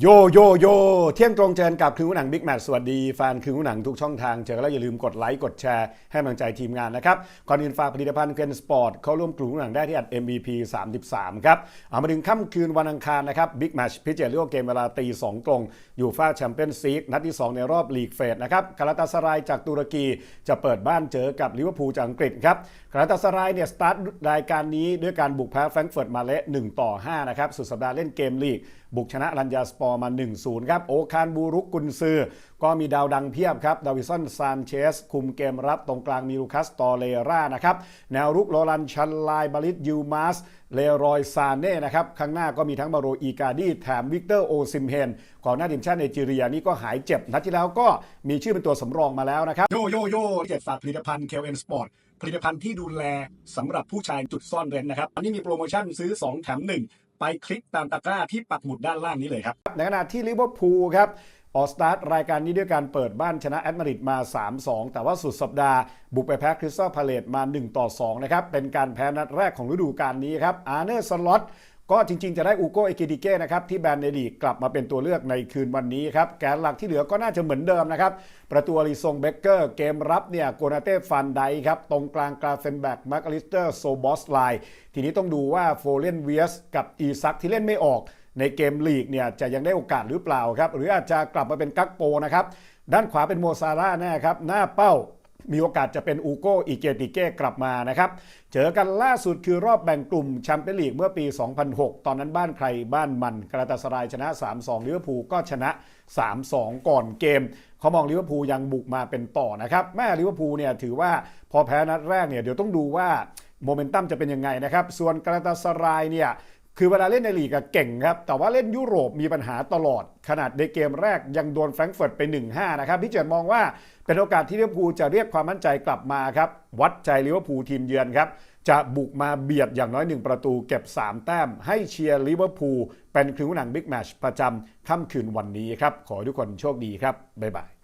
โยโยโยเที่ยงตรงเจอกับคืนหนังบิ๊กแมทสวัสดีแฟนคืนหนังทุกช่องทางเจอกันแล้วอย่าลืมกดไลค์กดแชร์ให้กำลังใจทีมงานนะครับก่อนอื่นฝากผลิตภัณฑ์เกนสปอร์ตเข้าร่วมกลุ่มหนังได้ที่อัด MVP 33 ครับ เอามาถึงค่ำคืนวันอังคารนะครับบิ๊กแมชพิจตเรียกว่าเกมเวลาตีสองตรง อยู่ฟ้าแชมเปี้ยนซีกนัดที่ 2 ในรอบลีกเฟสนะครับกาลาตาสรายจากตุรกีจะเปิดบ้านเจอกับลิเวอร์พูลจากอังกฤษครับกาลาตาสรายเนี่ยสตาร์ทรายการนี้ด้วยการบุกแพ้แฟรงก์เฟิร์ตมาเละ1ต่อ5นะครับสุดสัปดาห์เล่นเกมลีกบุกชนะรันยาสปอร์มา 1-0 ครับ โอคานบูรุกกุนซือ ก็มีดาวดังเพียบครับ ดาวิสันซานเชส คุมเกมรับตรงกลางมีลูคัสตอเลรานะครับ แนวรุกโรลันชันไลบาริสยูมาสเลรอยซานเน่นะครับ ข้างหน้าก็มีทั้งมาโรอีกาดีแถมวิกเตอร์โอซิมเฮนก่อนหน้าทีมชาติไนจีเรียนี่ก็หายเจ็บ นัดที่แล้วก็มีชื่อเป็นตัวสำรองมาแล้วนะครับ โยโยโยเจ็ดฝากผลิตภัณฑ์เคลเอ็นสปอร์ตผลิตภัณฑ์ที่ดูแลสำหรับผู้ชายจุดซ่อนเร้นนะครับ อันนี้มีโปรโมชั่นซื้อ 2 แถม 1 ไปคลิกตามตะกร้าที่ปักหมุดด้านล่างนี้เลยครับ ในขณะที่ลิเวอร์พูลครับออสตาร์ทรายการนี้ด้วยการเปิดบ้านชนะแอตมาริดมา 3-2 แต่ว่าสุดสัปดาห์ บุกไปแพ้คริสตัลพาเลตมา1ต่อ2นะครับ เป็นการแพ้นัดแรกของฤดูกาลนี้ครับอาร์เนอร์สล็อต ก็จริงๆ จะได้อูโกเอกิดิเก้นะครับที่แบนในลีกกลับมาเป็นตัวเลือกในคืนวันนี้ครับแกนหลักที่เหลือก็น่าจะเหมือนเดิมนะครับประตูอลิซงเบเกอร์เกมรับเนี่ยโกนาเต้ฟันไดครับตรงกลางกราเฟนแบกมาร์กลิสเตอร์โซบอสไลทีนี้ต้องดูว่าโฟเลนเวียสกับอีซักที่เล่นไม่ออกในเกมลีกเนี่ยจะยังได้โอกาสหรือเปล่าครับหรืออาจจะกลับมาเป็นกักโปนะครับด้านขวาเป็นโมซาร่าแน่ครับหน้าเป้า มีโอกาสจะเป็นอูโกอิเกติเก้กลับมานะครับ เจอกันล่าสุดคือรอบแบ่งกลุ่มแชมเปี้ยนลีกเมื่อปี 2006 ตอนนั้นบ้านใครบ้านมันกราตาสรายชนะ 3-2ลิเวอร์พูลก็ชนะ 3-2 ก่อนเกม เขามองลิเวอร์พูลยังบุกมาเป็นต่อนะครับแม่ลิเวอร์พูลเนี่ยถือว่าพอแพ้นัดแรกเนี่ยเดี๋ยวต้องดูว่าโมเมนตัมจะเป็นยังไงนะครับ ส่วนกราตาสรายเนี่ย คือเวลาเล่นในลีกเก่งครับ แต่ว่าเล่นยุโรปมีปัญหาตลอด ขนาดในเกมแรกยังโดนแฟรงก์เฟิร์ตไป 1-5 นะครับพี่เจิดมองว่าเป็นโอกาสที่ลิเวอร์พูลจะเรียกความมั่นใจกลับมาครับ วัดใจลิเวอร์พูลทีมเยือนครับ จะบุกมาเบียดอย่างน้อย 1 ประตูเก็บ 3 แต้ม ให้เชียร์ลิเวอร์พูลเป็นคืนหนังบิ๊กแมชประจำค่ำคืนวันนี้ครับ ขอทุกคนโชคดีครับบ๊ายบาย